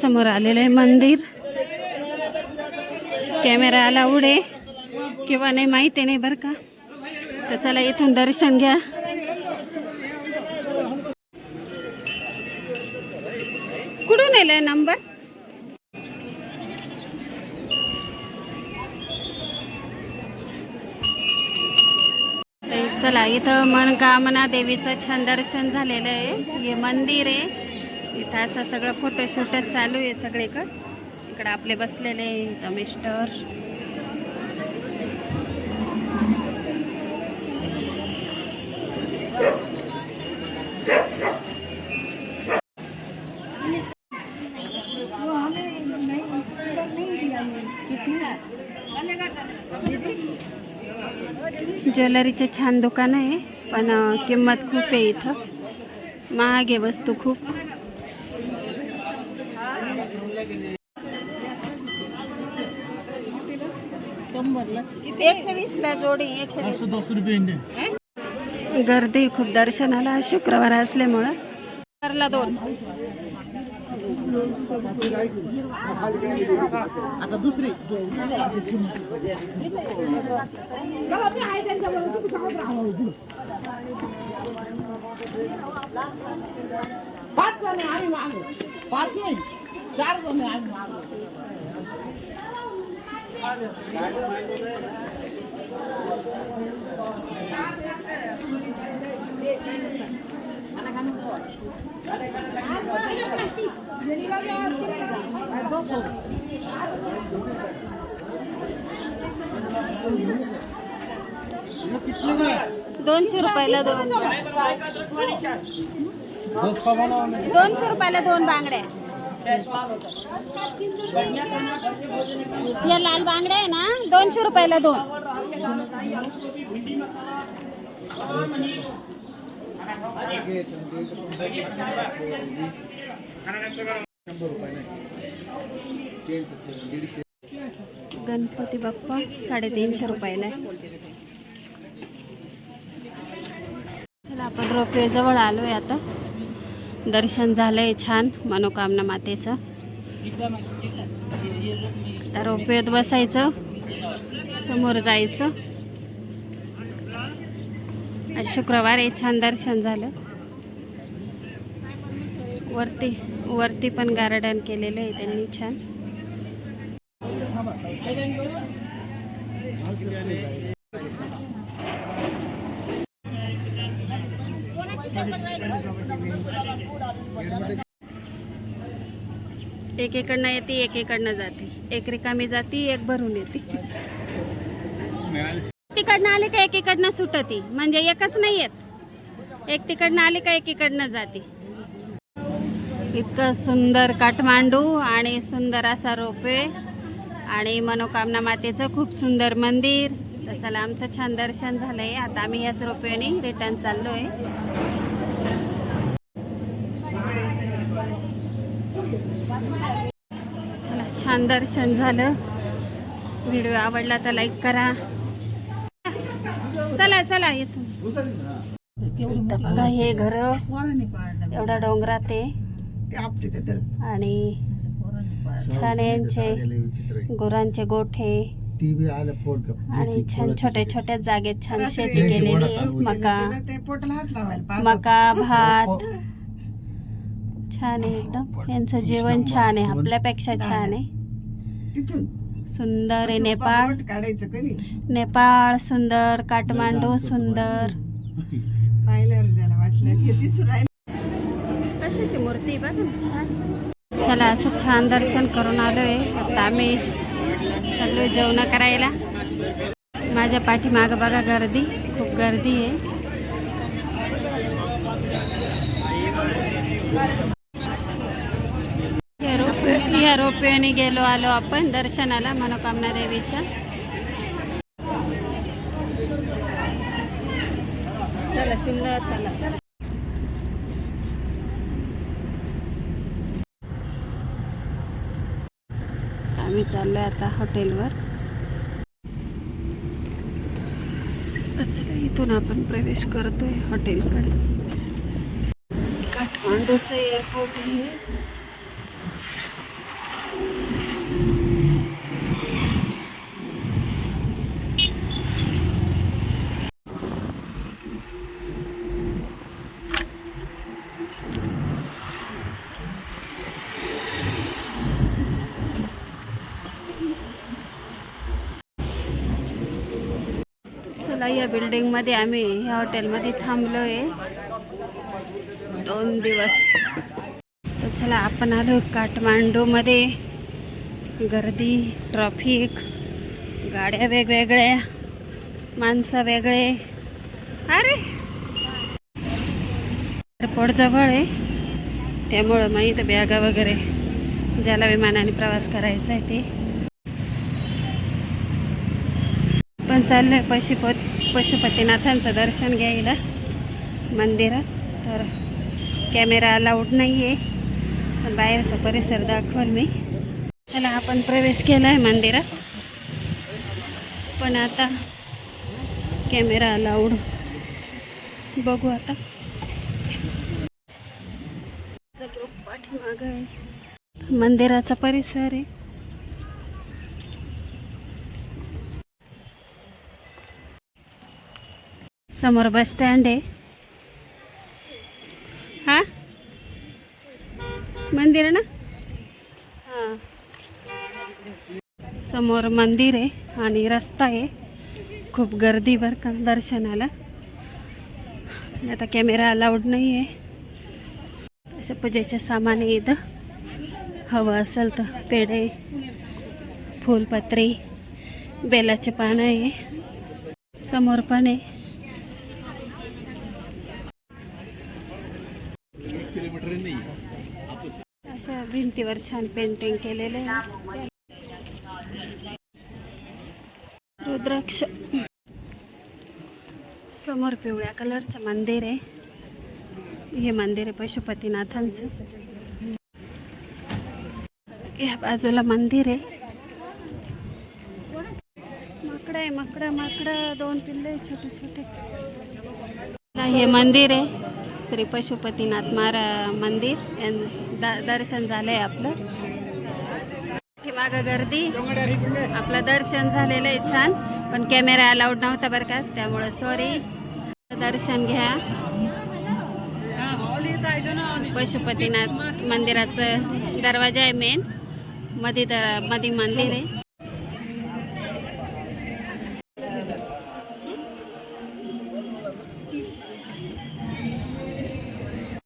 समोर आलेलं आहे मंदिर. कॅमेरा आला उडे किंवा नाही माहिती नाही बरं का. तर चला इथून दर्शन घ्या. कुठून येलाय नंबर चला इथं मनकामना देवीचं छान दर्शन झालेलं आहे. हे मंदिर आहे. इथं असं सगळं फोटोशूटच चालू आहे सगळीकडं. इकडं आपले बसलेले इथं मिस्टर ज्वेलरीचे छान दुकान आहे पण किंमत खूप आहे इथं. महाग आहे वस्तू खूप. एकशे वीस ला जोडी एकशे वीस. दस रुपये इंडियन गर्दी खूप दर्शनाला शुक्रवार असल्यामुळं. दोन. आता दुसरी. पाच. पाच नाही. चार. दोनशे रुपयाला दोन. दोनशे रुपयाला दोन बांगड्या या लाल बांगड्या आहे ना दोनशे रुपयाला दोन. गणपती बाप्पा साडेतीनशे रुपयाला. आहे चला आपण रोपवे जवळ आलोय आता. दर्शन झालंय छान मनोकामना मातेचं. तर रोपवेत बसायचं समोर जायचं. आज शुक्रवार आहे छान दर्शन झालं. वरती वरती पण गार्डन केलेलं आहे त्यांनी छान. एकीकडनं येते एकीकडनं जाते. एक रिकामी जाती एक भरून येते. तिकडनं आली का एकीकडनं सुटते. म्हणजे एकच नाही येत. एक तिकडनं आली का एकीकडनं जाते. इतकं सुंदर काठमांडू आणि सुंदर असा रोपवे आणि मनोकामना मातेचं खूप सुंदर मंदिर. तर चला आमचं छान दर्शन झालंय. आता आम्ही याच रोपवेने रिटर्न चाललोय. चला छान दर्शन झालं. व्हिडिओ आवडला तर लाईक करा. चला चला येतो. इथं बघा हे घर. एवढा डोंगरात आहे. आणि छान यांचे गुरांचे गोठे. आणि छान छोट्या छोट्या जागेत छान शेती केलेली मका मका भात. छान आहे एकदम. यांचं जेवण छान आहे आपल्यापेक्षा छान आहे. सुंदर आहे नेपाळ. नेपाळ सुंदर काठमांडू सुंदर. मूर्ती चला असं छान दर्शन करून आलोय. आता आम्ही चाललोय जेवण करायला. माझ्या पाठीमागं बघा गर्दी खूप गर्दी आहे. रोपवेने गेलो आलो आपण दर्शनाला मनोकामना देवीच्या. चला शिमला चला. आम्ही चाललोय आता हॉटेलवर. चला इथून आपण प्रवेश करतोय हॉटेलकडे. काठमांडूचं एअरपोर्ट हे चला या बिल्डिंगमध्ये आम्ही ह्या हॉटेलमध्ये थांबलो थांबलोय. दोन दिवस. चला आपण आलो काठमांडूमध्ये. गर्दी ट्रॉफिक गाड्या वेगवेगळ्या माणसं वेगळे. अरे! एअरपोर्ट जवळ आहे. त्यामुळं मग इथं बॅगा वगैरे ज्याला विमानाने प्रवास करायचा आहे ते. पण चाललंय पशुपत पशुपतीनाथांचं दर्शन घ्यायला मंदिरात. तर कॅमेरा अलाउड नाही आहे बाहेरचा परिसर दाखवल मी. चला आपण प्रवेश केला आहे मंदिरात. पण आता कॅमेरा अलाउड. बघू आता. ग्रुप पाठीमाग आहे मंदिराचा परिसर आहे. समोर बस स्टँड आहे हा मंदिर आहे ना? हां। समोर मंदिर आहे आणि रस्ता आहे खूप गर्दी बरं का दर्शनाला. आता कॅमेरा अलाउड नाही आहे. असं पूजेचं सामान आहे इथं. हवं असेल तर पेढे फुलपत्री बेलाचे पानं आहे. समोर पण आहे. अशा भिंतीवर छान पेंटिंग केलेले आहे. रुद्राक्ष. समोर पिवळ्या कलरचं मंदिर आहे. हे मंदिर आहे पशुपतीनाथांचं. या बाजूला मंदिर आहे. माकडं आहे माकडं माकडं दोन पिल्ले छोटे छोटे. हे मंदिर आहे. श्री पशुपतीनाथ महारा मंदिर. यां- द- दर्शन झालंय आपलं. मागं गर्दी. आपलं दर्शन झालेलं आहे छान. पण कॅमेरा अलाउड नव्हता बरं का. त्यामुळं सॉरी दर्शन घ्या. पशुपतीनाथ मंदिराचं दरवाजा आहे मेन मध्ये द मध्ये मंदिर आहे.